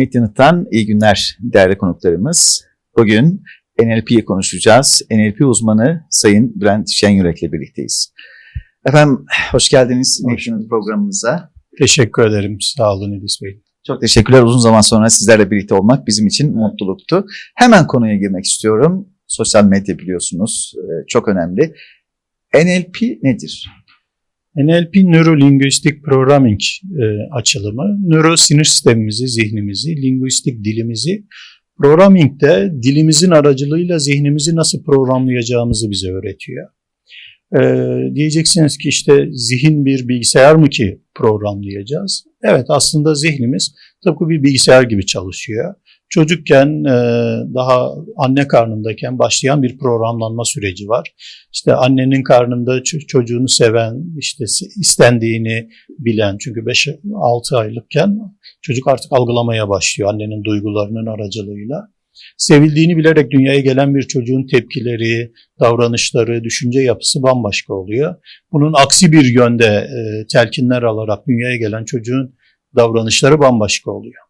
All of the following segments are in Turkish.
Newton'dan iyi günler değerli konuklarımız. Bugün NLP'yi konuşacağız. NLP uzmanı Sayın Bülent Şenyürek'le birlikteyiz. Efendim hoş geldiniz Newton programımıza. Teşekkür ederim. Sağ olun İdris Bey. Çok teşekkürler. Uzun zaman sonra sizlerle birlikte olmak bizim için mutluluktu. Hemen konuya girmek istiyorum. Sosyal medya biliyorsunuz e, çok önemli. NLP nedir? NLP Neuro Linguistic Programming e, açılımı. Nöro sinir sistemimizi, zihnimizi, linguistik dilimizi, programming de dilimizin aracılığıyla zihnimizi nasıl programlayacağımızı bize öğretiyor. E, diyeceksiniz ki işte zihin bir bilgisayar mı ki programlayacağız? Evet aslında zihnimiz tıpkı bir bilgisayar gibi çalışıyor. Çocukken e, daha anne karnındayken başlayan bir programlanma süreci var. İşte annenin karnında çocuğunu seven, işte istendiğini bilen çünkü 5-6 aylıkken çocuk artık algılamaya başlıyor annenin duygularının aracılığıyla. Sevildiğini bilerek dünyaya gelen bir çocuğun tepkileri, davranışları, düşünce yapısı bambaşka oluyor. Bunun aksi bir yönde e, telkinler alarak dünyaya gelen çocuğun davranışları bambaşka oluyor.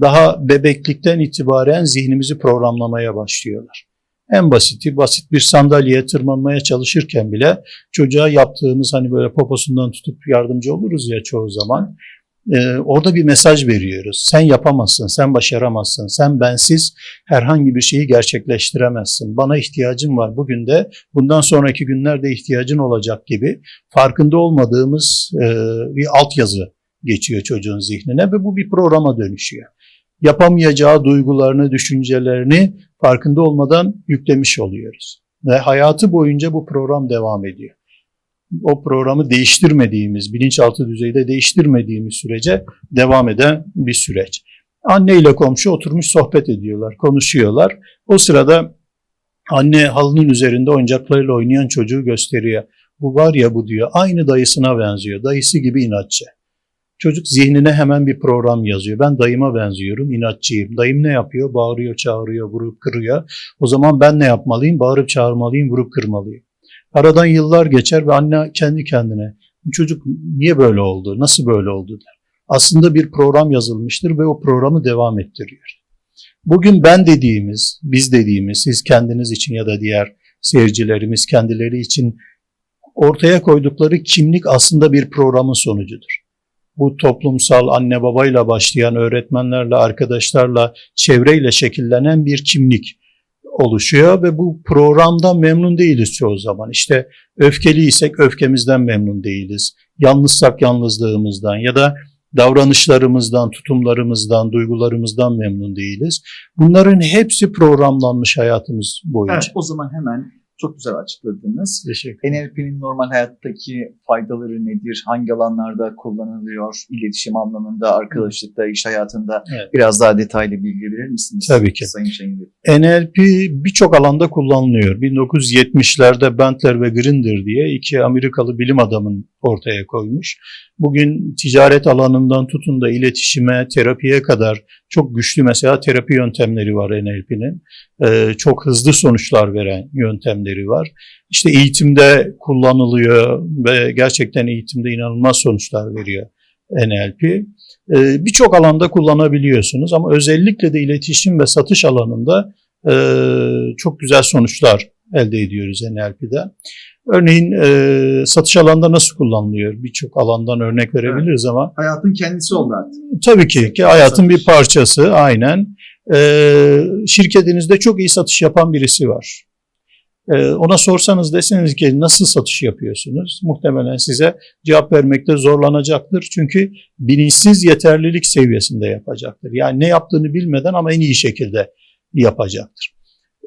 Daha bebeklikten itibaren zihnimizi programlamaya başlıyorlar. En basiti basit bir sandalyeye tırmanmaya çalışırken bile çocuğa yaptığımız hani böyle poposundan tutup yardımcı oluruz ya çoğu zaman. Ee, orada bir mesaj veriyoruz. Sen yapamazsın, sen başaramazsın, sen bensiz herhangi bir şeyi gerçekleştiremezsin. Bana ihtiyacın var bugün de, bundan sonraki günlerde ihtiyacın olacak gibi farkında olmadığımız e, bir altyazı geçiyor çocuğun zihnine ve bu bir programa dönüşüyor. Yapamayacağı duygularını, düşüncelerini farkında olmadan yüklemiş oluyoruz. Ve hayatı boyunca bu program devam ediyor. O programı değiştirmediğimiz, bilinçaltı düzeyde değiştirmediğimiz sürece devam eden bir süreç. Anne ile komşu oturmuş sohbet ediyorlar, konuşuyorlar. O sırada anne halının üzerinde oyuncaklarıyla oynayan çocuğu gösteriyor. Bu var ya bu diyor, aynı dayısına benziyor, dayısı gibi inatçı. Çocuk zihnine hemen bir program yazıyor. Ben dayıma benziyorum, inatçıyım. Dayım ne yapıyor? Bağırıyor, çağırıyor, vurup kırıyor. O zaman ben ne yapmalıyım? Bağırıp çağırmalıyım, vurup kırmalıyım. Aradan yıllar geçer ve anne kendi kendine çocuk niye böyle oldu, nasıl böyle oldu der. Aslında bir program yazılmıştır ve o programı devam ettiriyor. Bugün ben dediğimiz, biz dediğimiz, siz kendiniz için ya da diğer seyircilerimiz kendileri için ortaya koydukları kimlik aslında bir programın sonucudur bu toplumsal anne babayla başlayan öğretmenlerle, arkadaşlarla, çevreyle şekillenen bir kimlik oluşuyor ve bu programdan memnun değiliz çoğu zaman. İşte öfkeliysek öfkemizden memnun değiliz. Yalnızsak yalnızlığımızdan ya da davranışlarımızdan, tutumlarımızdan, duygularımızdan memnun değiliz. Bunların hepsi programlanmış hayatımız boyunca. Evet, o zaman hemen çok güzel açıkladınız. Teşekkür NLP'nin normal hayattaki faydaları nedir? Hangi alanlarda kullanılıyor? İletişim anlamında, arkadaşlıkta, iş hayatında Evet. biraz daha detaylı bilgi verir misiniz? Tabii ki. Sayın Şengül. NLP birçok alanda kullanılıyor. 1970'lerde Bentler ve Grinder diye iki Amerikalı bilim adamın ortaya koymuş. Bugün ticaret alanından tutun da iletişime, terapiye kadar çok güçlü mesela terapi yöntemleri var NLP'nin. Ee, çok hızlı sonuçlar veren yöntemleri var. İşte eğitimde kullanılıyor ve gerçekten eğitimde inanılmaz sonuçlar veriyor NLP. Ee, Birçok alanda kullanabiliyorsunuz ama özellikle de iletişim ve satış alanında e, çok güzel sonuçlar elde ediyoruz NLP'de. Örneğin e, satış alanda nasıl kullanılıyor? Birçok alandan örnek verebiliriz ama Hayatın kendisi oldu artık. tabii ki, ki hayatın bir parçası aynen. E, şirketinizde çok iyi satış yapan birisi var. E, ona sorsanız deseniz ki nasıl satış yapıyorsunuz? Muhtemelen size cevap vermekte zorlanacaktır. Çünkü bilinçsiz yeterlilik seviyesinde yapacaktır. Yani ne yaptığını bilmeden ama en iyi şekilde yapacaktır.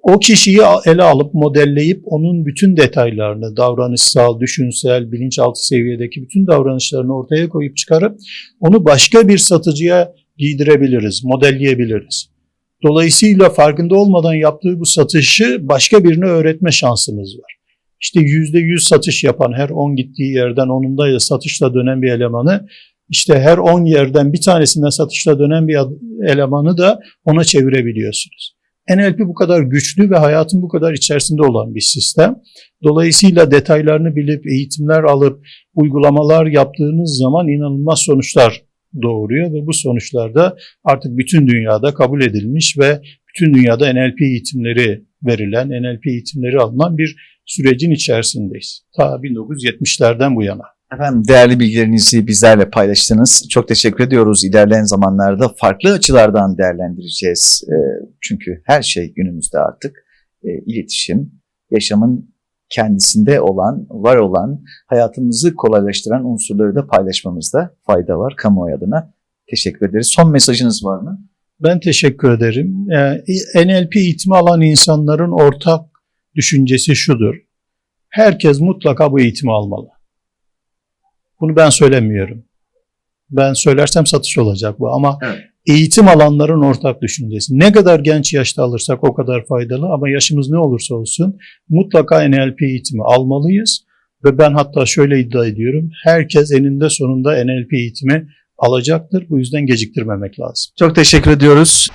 O kişiyi ele alıp modelleyip onun bütün detaylarını, davranışsal, düşünsel, bilinçaltı seviyedeki bütün davranışlarını ortaya koyup çıkarıp onu başka bir satıcıya giydirebiliriz, modelleyebiliriz. Dolayısıyla farkında olmadan yaptığı bu satışı başka birine öğretme şansımız var. İşte yüzde yüz satış yapan her 10 gittiği yerden onunda ya satışla dönen bir elemanı işte her 10 yerden bir tanesinden satışla dönen bir elemanı da ona çevirebiliyorsunuz. NLP bu kadar güçlü ve hayatın bu kadar içerisinde olan bir sistem. Dolayısıyla detaylarını bilip eğitimler alıp uygulamalar yaptığınız zaman inanılmaz sonuçlar doğuruyor ve bu sonuçlar da artık bütün dünyada kabul edilmiş ve bütün dünyada NLP eğitimleri verilen, NLP eğitimleri alınan bir sürecin içerisindeyiz. Ta 1970'lerden bu yana. Efendim değerli bilgilerinizi bizlerle paylaştınız. Çok teşekkür ediyoruz. İlerleyen zamanlarda farklı açılardan değerlendireceğiz. E, çünkü her şey günümüzde artık e, iletişim, yaşamın kendisinde olan, var olan, hayatımızı kolaylaştıran unsurları da paylaşmamızda fayda var kamuoyu adına. Teşekkür ederiz. Son mesajınız var mı? Ben teşekkür ederim. Ee, NLP eğitimi alan insanların ortak düşüncesi şudur. Herkes mutlaka bu eğitimi almalı. Bunu ben söylemiyorum. Ben söylersem satış olacak bu ama Evet. eğitim alanların ortak düşüncesi. Ne kadar genç yaşta alırsak o kadar faydalı ama yaşımız ne olursa olsun mutlaka NLP eğitimi almalıyız. Ve ben hatta şöyle iddia ediyorum. Herkes eninde sonunda NLP eğitimi alacaktır. Bu yüzden geciktirmemek lazım. Çok teşekkür ediyoruz.